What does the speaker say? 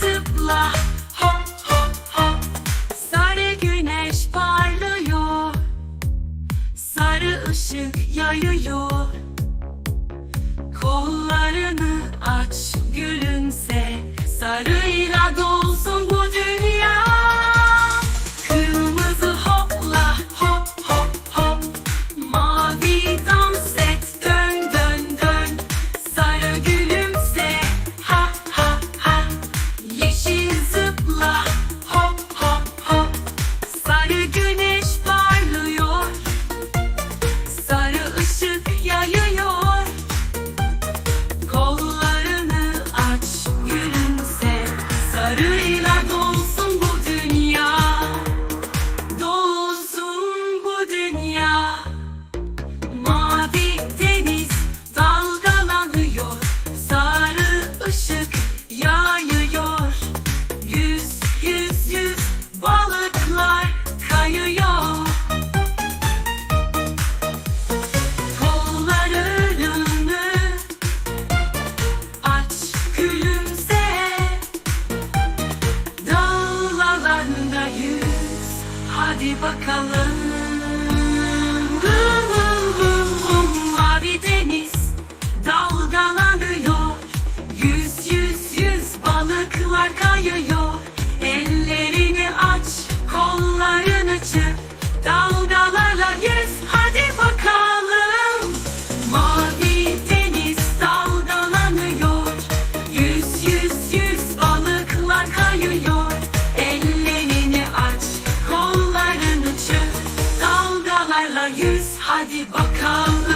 zıpla. Hop hop hop Sarı güneş parlıyor. Sarı ışık yayıyor. Kollarını aç gülümse. Sarıyla hadi bakalım Hadi bakalım.